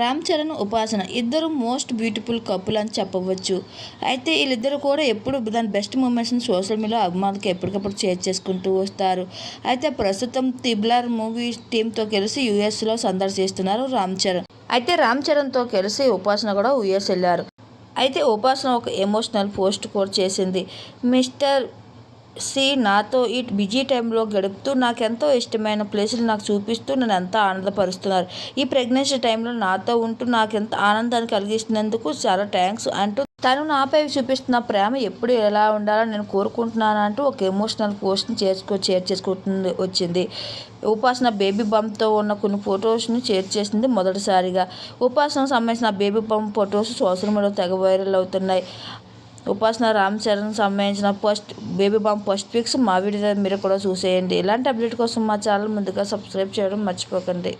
రామ్ చరణ్ ఉపాసన ఇద్దరు most beautiful couple అని చెప్పవచ్చు. అయితే వీళ్ళిద్దరు కూడా ఎప్పుడు దాని బెస్ట్ మూమెంట్స్ని సోషల్ మీడియా అభిమానులకు ఎప్పటికప్పుడు షేర్ చేసుకుంటూ వస్తారు. అయితే ప్రస్తుతం తిబ్లర్ మూవీ టీంతో కలిసి యూఎస్లో సందర్శిస్తున్నారు రామ్ చరణ్. అయితే రామ్ చరణ్తో కలిసి ఉపాసన కూడా యుఎస్ వెళ్ళారు. అయితే ఉపాసన ఒక ఎమోషనల్ పోస్ట్ కూడా చేసింది. మిస్టర్ సి నాతో ఈ బిజీ టైంలో గడుపుతూ నాకెంతో ఇష్టమైన ప్లేసులు నాకు చూపిస్తూ నన్ను ఎంతో ఆనందపరుస్తున్నారు. ఈ ప్రెగ్నెన్సీ టైంలో నాతో ఉంటూ నాకెంత ఆనందాన్ని కలిగిస్తున్నందుకు చాలా థ్యాంక్స్ అంటూ తను నాపై చూపిస్తున్న ప్రేమ ఎప్పుడు ఎలా ఉండాలని నేను కోరుకుంటున్నాను అంటూ ఒక ఎమోషనల్ పోస్ట్ని చేర్చుకో షేర్ చేసుకుంటుంది వచ్చింది. ఉపాసన బేబీ బంప్తో ఉన్న కొన్ని ఫొటోస్ని షేర్ చేసింది మొదటిసారిగా. ఉపాసనకు సంబంధించిన బేబీ బంప్ ఫొటోస్ సోషల్ మీడియాలో తెగ వైరల్ అవుతున్నాయి. ఉపాసన రామ్ చరణ్ సంబంధించిన first baby bomb first pics మా వీడియో మీరు కూడా చూసేయండి. ఇలాంటి అప్డేట్ కోసం మా ఛానల్ ముందుగా సబ్స్క్రైబ్ చేయడం మర్చిపోకండి.